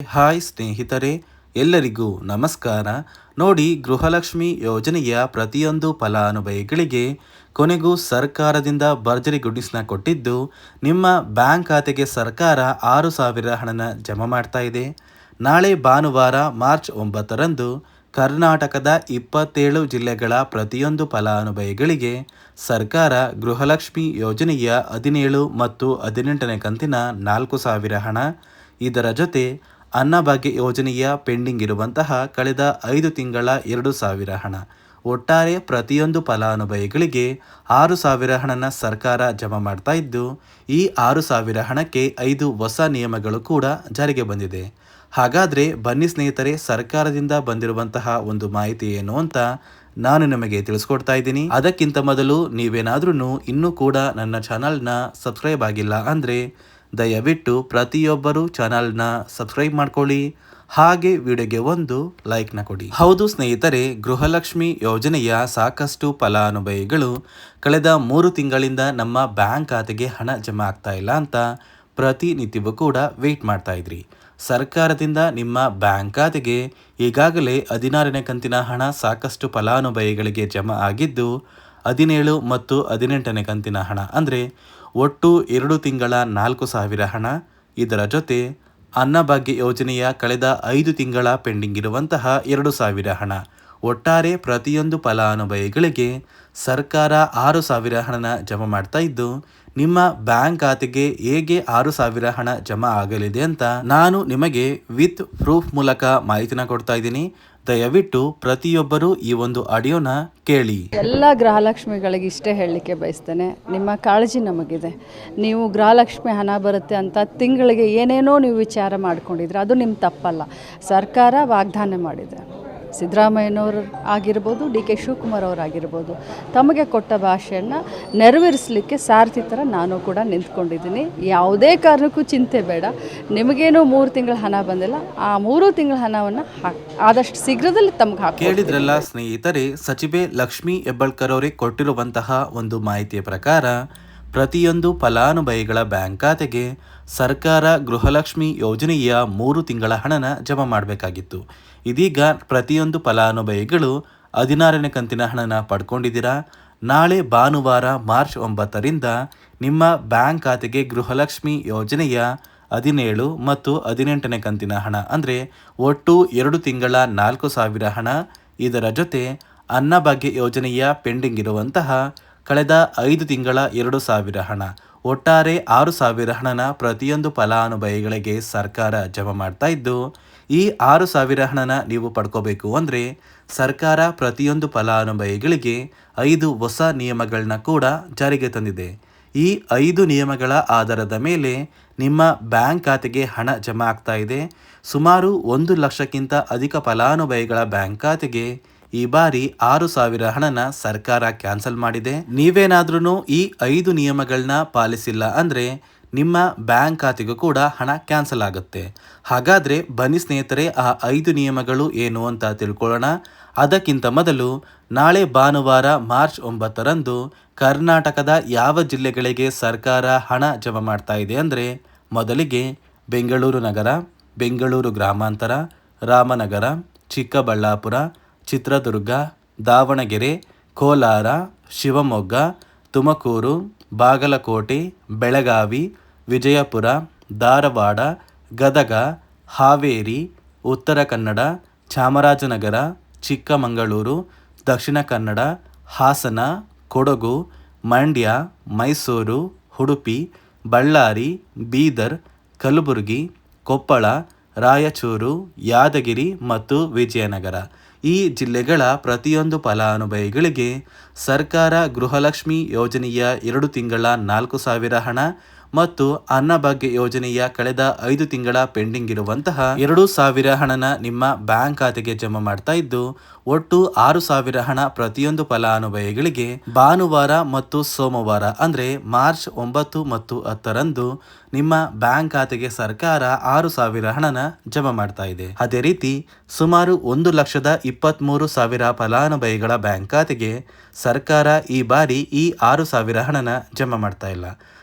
Hi ಸ್ನೇಹಿತರೆ, ಎಲ್ಲರಿಗೂ ನಮಸ್ಕಾರ. ನೋಡಿ, ಗೃಹಲಕ್ಷ್ಮಿ ಯೋಜನೆಯ ಪ್ರತಿಯೊಂದು ಫಲಾನುಭವಿಗಳಿಗೆ ಕೊನೆಗೂ ಸರ್ಕಾರದಿಂದ ಭರ್ಜರಿ ಗುಡ್ಡಿಸ್ನ ಕೊಟ್ಟಿದ್ದು, ನಿಮ್ಮ ಬ್ಯಾಂಕ್ ಖಾತೆಗೆ ಸರ್ಕಾರ ಆರು ಸಾವಿರ ಹಣನ ಜಮಾ ಮಾಡ್ತಾ ಇದೆ. ನಾಳೆ ಭಾನುವಾರ, ಮಾರ್ಚ್ ಒಂಬತ್ತರಂದು ಕರ್ನಾಟಕದ ಇಪ್ಪತ್ತೇಳು ಜಿಲ್ಲೆಗಳ ಪ್ರತಿಯೊಂದು ಫಲಾನುಭವಿಗಳಿಗೆ ಸರ್ಕಾರ ಗೃಹಲಕ್ಷ್ಮಿ ಯೋಜನೆಯ ಹದಿನೇಳು ಮತ್ತು ಹದಿನೆಂಟನೇ ಕಂತಿನ ನಾಲ್ಕು ಸಾವಿರ ಹಣ. ಇದರ ಜೊತೆ ಅನ್ನಭಾಗ್ಯ ಯೋಜನೆಯ ಪೆಂಡಿಂಗ್ ಇರುವಂತಹ ಕಳೆದ ಐದು ತಿಂಗಳ ಎರಡು ಸಾವಿರ ಹಣ. ಒಟ್ಟಾರೆ ಪ್ರತಿಯೊಂದು ಫಲಾನುಭವಿಗಳಿಗೆ ಆರು ಸಾವಿರ ಹಣನ ಸರ್ಕಾರ ಜಮಾ ಮಾಡ್ತಾ ಇದ್ದು, ಈ ಆರು ಸಾವಿರ ಹಣಕ್ಕೆ ಐದು ಹೊಸ ನಿಯಮಗಳು ಕೂಡ ಜಾರಿಗೆ ಬಂದಿದೆ. ಹಾಗಾದರೆ ಬನ್ನಿ ಸ್ನೇಹಿತರೆ, ಸರ್ಕಾರದಿಂದ ಬಂದಿರುವಂತಹ ಒಂದು ಮಾಹಿತಿ ಏನು ಅಂತ ನಾನು ನಿಮಗೆ ತಿಳಿಸ್ಕೊಡ್ತಾ ಇದ್ದೀನಿ. ಅದಕ್ಕಿಂತ ಮೊದಲು ನೀವೇನಾದ್ರೂ ಇನ್ನೂ ಕೂಡ ನನ್ನ ಚಾನಲ್ನ ಸಬ್ಸ್ಕ್ರೈಬ್ ಆಗಿಲ್ಲ ಅಂದರೆ ದಯವಿಟ್ಟು ಪ್ರತಿಯೊಬ್ಬರು ಚಾನಲ್ನ ಸಬ್ಸ್ಕ್ರೈಬ್ ಮಾಡ್ಕೊಳ್ಳಿ. ಹಾಗೆ ವಿಡಿಯೋಗೆ ಒಂದು ಲೈಕ್ನ ಕೊಡಿ. ಹೌದು ಸ್ನೇಹಿತರೆ, ಗೃಹಲಕ್ಷ್ಮಿ ಯೋಜನೆಯ ಸಾಕಷ್ಟು ಫಲಾನುಭವಿಗಳು ಕಳೆದ ಮೂರು ತಿಂಗಳಿಂದ ನಮ್ಮ ಬ್ಯಾಂಕ್ ಖಾತೆಗೆ ಹಣ ಜಮಾ ಆಗ್ತಾ ಇಲ್ಲ ಅಂತ ಪ್ರತಿನಿತ್ಯವೂ ಕೂಡ ವೆಯ್ಟ್ ಮಾಡ್ತಾ ಇದ್ರಿ. ಸರ್ಕಾರದಿಂದ ನಿಮ್ಮ ಬ್ಯಾಂಕ್ ಖಾತೆಗೆ ಈಗಾಗಲೇ ಹದಿನಾರನೇ ಕಂತಿನ ಹಣ ಸಾಕಷ್ಟು ಫಲಾನುಭವಿಗಳಿಗೆ ಜಮಾ ಆಗಿದ್ದು, ಹದಿನೇಳು ಮತ್ತು ಹದಿನೆಂಟನೇ ಕಂತಿನ ಹಣ ಅಂದರೆ ಒಟ್ಟು ಎರಡು ತಿಂಗಳ ನಾಲ್ಕು ಸಾವಿರ ಹಣ. ಇದರ ಜೊತೆ ಅನ್ನಭಾಗ್ಯ ಯೋಜನೆಯ ಕಳೆದ ಐದು ತಿಂಗಳ ಪೆಂಡಿಂಗ್ ಇರುವಂತಹ ಎರಡು ಸಾವಿರ ಹಣ. ಒಟ್ಟಾರೆ ಪ್ರತಿಯೊಂದು ಫಲಾನುಭವಿಗಳಿಗೆ ಸರ್ಕಾರ ಆರು ಸಾವಿರ ಹಣನ ಜಮಾ ಮಾಡ್ತಾ ಇದ್ದು, ನಿಮ್ಮ ಬ್ಯಾಂಕ್ ಖಾತೆಗೆ ಹೇಗೆ ಆರು ಸಾವಿರ ಹಣ ಜಮಾ ಆಗಲಿದೆ ಅಂತ ನಾನು ನಿಮಗೆ ವಿತ್ ಪ್ರೂಫ್ ಮೂಲಕ ಮಾಹಿತಿನ ಕೊಡ್ತಾ ಇದ್ದೀನಿ. ದಯವಿಟ್ಟು ಪ್ರತಿಯೊಬ್ಬರೂ ಈ ಒಂದು ಆಡಿಯೋನ ಕೇಳಿ. ಎಲ್ಲ ಗೃಹಲಕ್ಷ್ಮಿಗಳಿಗೆ ಇಷ್ಟೇ ಹೇಳಲಿಕ್ಕೆ ಬಯಸ್ತೇನೆ. ನಿಮ್ಮ ಕಾಳಜಿ ನಮಗಿದೆ. ನೀವು ಗೃಹಲಕ್ಷ್ಮಿ ಹಣ ಬರುತ್ತೆ ಅಂತ ತಿಂಗಳಿಗೆ ಏನೇನೋ ನೀವು ವಿಚಾರ ಮಾಡ್ಕೊಂಡಿದ್ರೆ ಅದು ನಿಮ್ಮ ತಪ್ಪಲ್ಲ. ಸರ್ಕಾರ ವಾಗ್ದಾನ ಮಾಡಿದೆ. ಸಿದ್ದರಾಮಯ್ಯನವರು ಆಗಿರ್ಬೋದು, ಡಿ ಕೆ ಶಿವಕುಮಾರ್ ಅವರಾಗಿರ್ಬೋದು ತಮಗೆ ಕೊಟ್ಟ ಭಾಷೆಯನ್ನು ನೆರವೇರಿಸಲಿಕ್ಕೆ ಸಾರಥಿ ಥರ ನಾನು ಕೂಡ ನಿಂತ್ಕೊಂಡಿದ್ದೀನಿ. ಯಾವುದೇ ಕಾರಣಕ್ಕೂ ಚಿಂತೆ ಬೇಡ. ನಿಮಗೇನೋ ಮೂರು ತಿಂಗಳ ಹಣ ಬಂದಿಲ್ಲ, ಆ ಮೂರು ತಿಂಗಳ ಹಣವನ್ನು ಆದಷ್ಟು ಶೀಘ್ರದಲ್ಲಿ ತಮಗೆ ಹಾಕಿ ಕೇಳಿದ್ರಲ್ಲ ಸ್ನೇಹಿತರೆ, ಸಚಿವೆ ಲಕ್ಷ್ಮಿ ಹೆಬ್ಬಳ್ಕರ್ ಅವರಿಗೆ ಕೊಟ್ಟಿರುವಂತಹ ಒಂದು ಮಾಹಿತಿಯ ಪ್ರಕಾರ ಪ್ರತಿಯೊಂದು ಫಲಾನುಭವಿಗಳ ಬ್ಯಾಂಕ್ ಖಾತೆಗೆ ಸರ್ಕಾರ ಗೃಹಲಕ್ಷ್ಮಿ ಯೋಜನೆಯ ಮೂರು ತಿಂಗಳ ಹಣನ ಜಮಾ ಮಾಡಬೇಕಾಗಿತ್ತು. ಇದೀಗ ಪ್ರತಿಯೊಂದು ಫಲಾನುಭವಿಗಳು ಹದಿನಾರನೇ ಕಂತಿನ ಹಣನ ಪಡ್ಕೊಂಡಿದ್ದೀರಾ? ನಾಳೆ ಭಾನುವಾರ ಮಾರ್ಚ್ ಒಂಬತ್ತರಿಂದ ನಿಮ್ಮ ಬ್ಯಾಂಕ್ ಖಾತೆಗೆ ಗೃಹಲಕ್ಷ್ಮಿ ಯೋಜನೆಯ ಹದಿನೇಳು ಮತ್ತು ಹದಿನೆಂಟನೇ ಕಂತಿನ ಹಣ, ಅಂದರೆ ಒಟ್ಟು ಎರಡು ತಿಂಗಳ ನಾಲ್ಕು ಸಾವಿರ ಹಣ. ಇದರ ಜೊತೆ ಅನ್ನಭಾಗ್ಯ ಯೋಜನೆಯ ಪೆಂಡಿಂಗ್ ಇರುವಂತಹ ಕಳೆದ ಐದು ತಿಂಗಳ ಎರಡು ಸಾವಿರ ಹಣ. ಒಟ್ಟಾರೆ ಆರು ಸಾವಿರ ಹಣನ ಪ್ರತಿಯೊಂದು ಫಲಾನುಭವಿಗಳಿಗೆ ಸರ್ಕಾರ ಜಮಾ ಮಾಡ್ತಾ ಇದ್ದು, ಈ ಆರು ಸಾವಿರ ಹಣನ ನೀವು ಪಡ್ಕೋಬೇಕು ಅಂದರೆ ಸರ್ಕಾರ ಪ್ರತಿಯೊಂದು ಫಲಾನುಭವಿಗಳಿಗೆ ಐದು ಹೊಸ ನಿಯಮಗಳನ್ನ ಕೂಡ ಜಾರಿಗೆ ತಂದಿದೆ. ಈ ಐದು ನಿಯಮಗಳ ಆಧಾರದ ಮೇಲೆ ನಿಮ್ಮ ಬ್ಯಾಂಕ್ ಖಾತೆಗೆ ಹಣ ಜಮಾ ಆಗ್ತಾ ಇದೆ. ಸುಮಾರು ಒಂದು ಲಕ್ಷಕ್ಕಿಂತ ಅಧಿಕ ಫಲಾನುಭವಿಗಳ ಬ್ಯಾಂಕ್ ಖಾತೆಗೆ ಈ ಬಾರಿ ಆರು ಸಾವಿರ ಹಣನ ಸರ್ಕಾರ ಕ್ಯಾನ್ಸಲ್ ಮಾಡಿದೆ. ನೀವೇನಾದ್ರೂ ಈ ಐದು ನಿಯಮಗಳನ್ನ ಪಾಲಿಸಿಲ್ಲ ಅಂದ್ರೆ ನಿಮ್ಮ ಬ್ಯಾಂಕ್ ಖಾತೆಗೂ ಕೂಡ ಹಣ ಕ್ಯಾನ್ಸಲ್ ಆಗುತ್ತೆ. ಹಾಗಾದ್ರೆ ಬನ್ನಿ ಸ್ನೇಹಿತರೆ, ಆ ಐದು ನಿಯಮಗಳು ಏನು ಅಂತ ತಿಳ್ಕೊಳ್ಳೋಣ. ಅದಕ್ಕಿಂತ ಮೊದಲು ನಾಳೆ ಭಾನುವಾರ ಮಾರ್ಚ್ ಒಂಬತ್ತರಂದು ಕರ್ನಾಟಕದ ಯಾವ ಜಿಲ್ಲೆಗಳಿಗೆ ಸರ್ಕಾರ ಹಣ ಜಮಾ ಮಾಡ್ತಾ ಇದೆ ಅಂದರೆ ಮೊದಲಿಗೆ ಬೆಂಗಳೂರು ನಗರ, ಬೆಂಗಳೂರು ಗ್ರಾಮಾಂತರ, ರಾಮನಗರ, ಚಿಕ್ಕಬಳ್ಳಾಪುರ ಚಿತ್ರದುರ್ಗ, ದಾವಣಗೆರೆ, ಕೋಲಾರ, ಶಿವಮೊಗ್ಗ, ತುಮಕೂರು, ಬಾಗಲಕೋಟೆ, ಬೆಳಗಾವಿ, ವಿಜಯಪುರ, ಧಾರವಾಡ, ಗದಗ, ಹಾವೇರಿ, ಉತ್ತರ ಕನ್ನಡ, ಚಾಮರಾಜನಗರ, ಚಿಕ್ಕಮಗಳೂರು, ದಕ್ಷಿಣ ಕನ್ನಡ, ಹಾಸನ, ಕೊಡಗು, ಮಂಡ್ಯ, ಮೈಸೂರು, ಉಡುಪಿ, ಬಳ್ಳಾರಿ, ಬೀದರ್, ಕಲಬುರಗಿ, ಕೊಪ್ಪಳ, ರಾಯಚೂರು, ಯಾದಗಿರಿ ಮತ್ತು ವಿಜಯನಗರ. ಈ ಜಿಲ್ಲೆಗಳ ಪ್ರತಿಯೊಂದು ಫಲಾನುಭವಿಗಳಿಗೆ ಸರ್ಕಾರ ಗೃಹಲಕ್ಷ್ಮಿ ಯೋಜನೆಯ ಎರಡು ತಿಂಗಳ ನಾಲ್ಕು ಸಾವಿರ ಹಣ ಮತ್ತು ಅನ್ನಭಾಗ್ಯ ಯೋಜನೆಯ ಕಳೆದ ಐದು ತಿಂಗಳ ಪೆಂಡಿಂಗ್ ಇರುವಂತಹ ಎರಡು ಸಾವಿರ ಹಣನ ನಿಮ್ಮ ಬ್ಯಾಂಕ್ ಖಾತೆಗೆ ಜಮಾ ಮಾಡ್ತಾ ಇದ್ದು, ಒಟ್ಟು ಆರು ಸಾವಿರ ಹಣ ಪ್ರತಿಯೊಂದು ಫಲಾನುಭವಿಗಳಿಗೆ ಭಾನುವಾರ ಮತ್ತು ಸೋಮವಾರ, ಅಂದ್ರೆ ಮಾರ್ಚ್ ಒಂಬತ್ತು ಮತ್ತು ಹತ್ತರಂದು ನಿಮ್ಮ ಬ್ಯಾಂಕ್ ಖಾತೆಗೆ ಸರ್ಕಾರ ಆರು ಸಾವಿರ ಹಣನ ಜಮಾ ಮಾಡ್ತಾ ಇದೆ. ಅದೇ ರೀತಿ, ಸುಮಾರು ಒಂದು ಲಕ್ಷದ ಇಪ್ಪತ್ತ್ಮೂರು ಸಾವಿರ ಫಲಾನುಭವಿಗಳ ಬ್ಯಾಂಕ್ ಖಾತೆಗೆ ಸರ್ಕಾರ ಈ ಬಾರಿ ಈ ಆರು ಸಾವಿರ ಹಣನ ಜಮಾ ಮಾಡ್ತಾ ಇಲ್ಲ.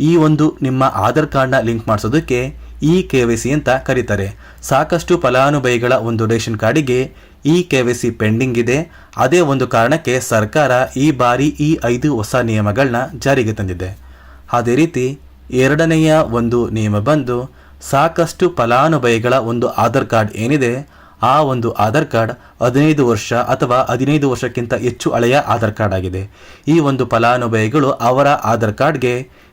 ಈ ಒಂದು ನಿಮ್ಮ ಆಧಾರ್ ಕಾರ್ಡ್ನ ಲಿಂಕ್ ಮಾಡಿಸೋದಕ್ಕೆ ಇ ಕೆ ವೈ ಸಿ ಅಂತ ಕರೀತಾರೆ. ಸಾಕಷ್ಟು ಫಲಾನುಭವಿಗಳ ಒಂದು ರೇಷನ್ ಕಾರ್ಡಿಗೆ E K Y C pending ಇದೆ. ಅದೇ ಒಂದು ಕಾರಣಕ್ಕೆ ಸರ್ಕಾರ ಈ ಬಾರಿ ಈ ಐದು ಹೊಸ ನಿಯಮಗಳನ್ನ ಜಾರಿಗೆ ತಂದಿದೆ. ಅದೇ ರೀತಿ ಎರಡನೆಯ ಒಂದು ನಿಯಮ ಬಂದು ಸಾಕಷ್ಟು ಫಲಾನುಭವಿಗಳ ಒಂದು ಆಧಾರ್ ಕಾರ್ಡ್ ಏನಿದೆ, ಆ ಒಂದು ಆಧಾರ್ ಕಾರ್ಡ್ ಹದಿನೈದು ವರ್ಷ ಅಥವಾ ಹದಿನೈದು ವರ್ಷಕ್ಕಿಂತ ಹೆಚ್ಚು ಹಳೆಯ ಆಧಾರ್ ಕಾರ್ಡ್ ಆಗಿದೆ. ಈ ಒಂದು ಫಲಾನುಭವಿಗಳು ಅವರ ಆಧಾರ್ ಕಾರ್ಡ್ಗೆ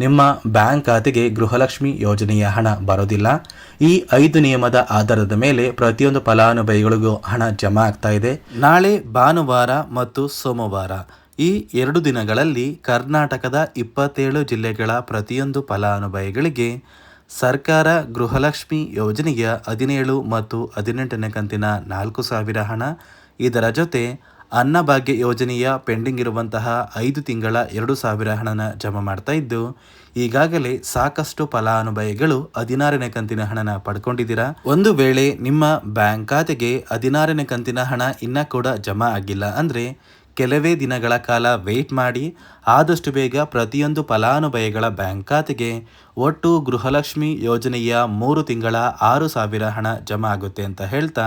ನಿಮ್ಮ ಬ್ಯಾಂಕ್ ಖಾತೆಗೆ ಗೃಹಲಕ್ಷ್ಮಿ ಯೋಜನೆಯ ಹಣ ಬರೋದಿಲ್ಲ. ಈ ಐದು ನಿಯಮದ ಆಧಾರದ ಮೇಲೆ ಪ್ರತಿಯೊಂದು ಫಲಾನುಭವಿಗಳಿಗೂ ಹಣ ಜಮಾ ಆಗ್ತಾ ಇದೆ. ನಾಳೆ ಭಾನುವಾರ ಮತ್ತು ಸೋಮವಾರ ಈ ಎರಡು ದಿನಗಳಲ್ಲಿ ಕರ್ನಾಟಕದ ಇಪ್ಪತ್ತೇಳು ಜಿಲ್ಲೆಗಳ ಪ್ರತಿಯೊಂದು ಫಲಾನುಭವಿಗಳಿಗೆ ಸರ್ಕಾರ ಗೃಹಲಕ್ಷ್ಮಿ ಯೋಜನೆಯ ಹದಿನೇಳು ಮತ್ತು ಹದಿನೆಂಟನೇ ಕಂತಿನ ನಾಲ್ಕು ಸಾವಿರ ಹಣ. ಇದರ ಜೊತೆ ಅನ್ನಭಾಗ್ಯ ಯೋಜನೆಯ ಪೆಂಡಿಂಗ್ ಇರುವಂತಹ ಐದು ತಿಂಗಳ ಎರಡು ಸಾವಿರ ಹಣನ ಜಮಾ ಮಾಡ್ತಾ ಇದ್ದು, ಈಗಾಗಲೇ ಸಾಕಷ್ಟು ಫಲಾನುಭವಿಗಳು ಹದಿನಾರನೇ ಕಂತಿನ ಹಣನ ಪಡ್ಕೊಂಡಿದ್ದೀರಾ? ಒಂದು ವೇಳೆ ನಿಮ್ಮ ಬ್ಯಾಂಕ್ ಖಾತೆಗೆ ಹದಿನಾರನೇ ಕಂತಿನ ಹಣ ಇನ್ನ ಕೂಡ ಜಮಾ ಆಗಿಲ್ಲ ಅಂದರೆ ಕೆಲವೇ ದಿನಗಳ ಕಾಲ ವೆಯ್ಟ್ ಮಾಡಿ, ಆದಷ್ಟು ಬೇಗ ಪ್ರತಿಯೊಂದು ಫಲಾನುಭವಿಗಳ ಬ್ಯಾಂಕ್ ಖಾತೆಗೆ ಒಟ್ಟು ಗೃಹಲಕ್ಷ್ಮಿ ಯೋಜನೆಯ ಮೂರು ತಿಂಗಳ ಆರು ಸಾವಿರ ಹಣ ಜಮಾ ಆಗುತ್ತೆ ಅಂತ ಹೇಳ್ತಾ